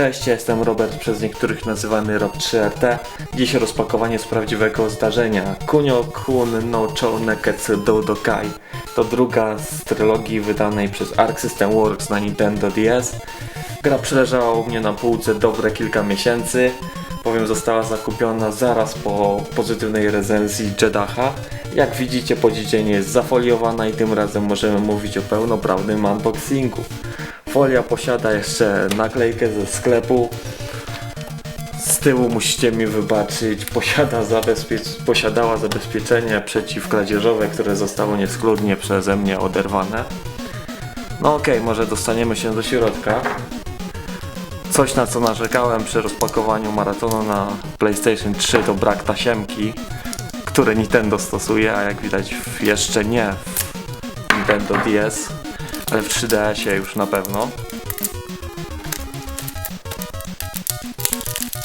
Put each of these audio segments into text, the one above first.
Cześć, jestem Robert, przez niektórych nazywany Rob3RT. Dziś rozpakowanie z prawdziwego zdarzenia. Kunio Kun no Chou Neketsu Doudokai. To druga z trylogii wydanej przez Arc System Works na Nintendo DS. Gra przeleżała u mnie na półce dobre kilka miesięcy, bowiem została zakupiona zaraz po pozytywnej recenzji Jedaha. Jak widzicie po dziecinie jest zafoliowana i tym razem możemy mówić o pełnoprawnym unboxingu. Folia posiada jeszcze naklejkę ze sklepu. Z tyłu musicie mi wybaczyć, posiada posiadała zabezpieczenie przeciwkradzieżowe, które zostało nieskludnie przeze mnie oderwane. No okej, może dostaniemy się do środka. Coś na co narzekałem przy rozpakowaniu maratonu na PlayStation 3 to brak tasiemki, które Nintendo stosuje, a jak widać jeszcze nie w Nintendo DS, ale w 3DS-ie już na pewno.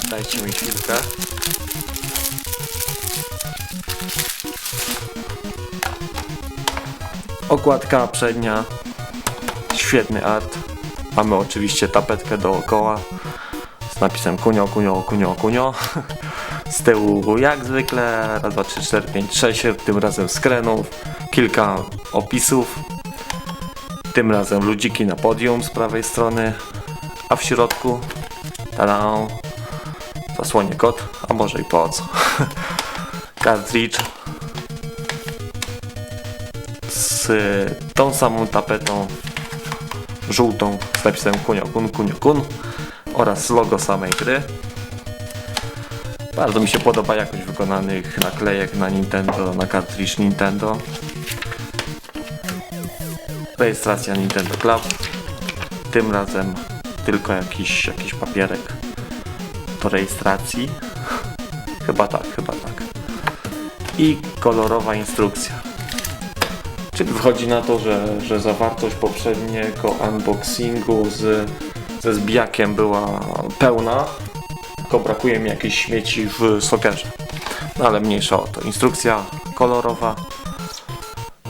Dajcie mi chwilkę. Okładka przednia, świetny art. Mamy oczywiście tapetkę dookoła z napisem kunio, kunio, kunio, kunio. Z tyłu jak zwykle, raz, dwa, trzy, cztery, pięć, sześć, tym razem skrenów, kilka opisów, tym razem ludziki na podium z prawej strony, a w środku, tada, zasłonię kod, a może i po co. Cartridge z tą samą tapetą żółtą z napisem kunio kun, kunio kun oraz logo samej gry. Bardzo mi się podoba jakość wykonanych naklejek na Nintendo, na cartridge Nintendo. Rejestracja Nintendo Club. Tym razem tylko jakiś, jakiś papierek do rejestracji. Chyba tak, chyba tak. I kolorowa instrukcja. Czyli wychodzi na to, że, że zawartość poprzedniego unboxingu z, ze zbijakiem była pełna, tylko brakuje mi jakichś śmieci w sokerze. No ale mniejsza o to. Instrukcja kolorowa,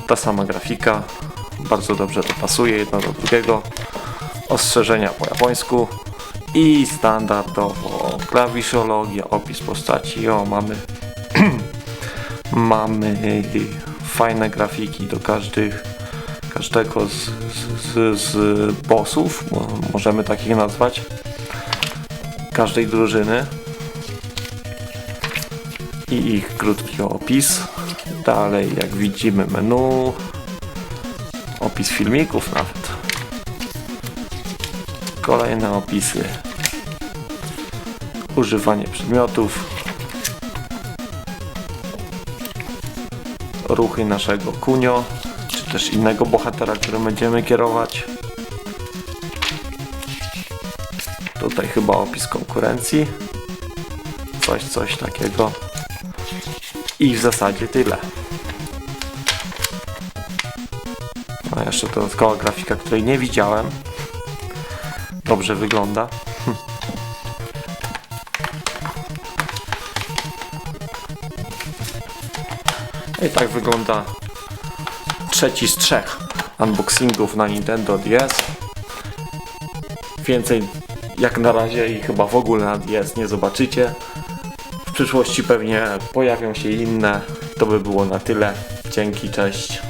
ta sama grafika, bardzo dobrze to pasuje jedno do drugiego. Ostrzeżenia po japońsku i standardowo klawiszologia, opis postaci. O, mamy mamy fajne grafiki do każdych, każdego z, z, z bossów, mo- możemy takich nazwać, każdej drużyny i ich krótki opis. Dalej, jak widzimy, menu, opis filmików nawet. Kolejne opisy. Używanie przedmiotów. ruchy naszego kunio, czy też innego bohatera, którym będziemy kierować. Tutaj chyba opis konkurencji. Coś, coś takiego. I w zasadzie tyle. A jeszcze dodatkowa grafika, której nie widziałem. Dobrze wygląda. I tak wygląda trzeci z trzech unboxingów na Nintendo DS. Więcej jak na razie i chyba w ogóle na DS nie zobaczycie. W przyszłości pewnie pojawią się inne. To by było na tyle. Dzięki, cześć.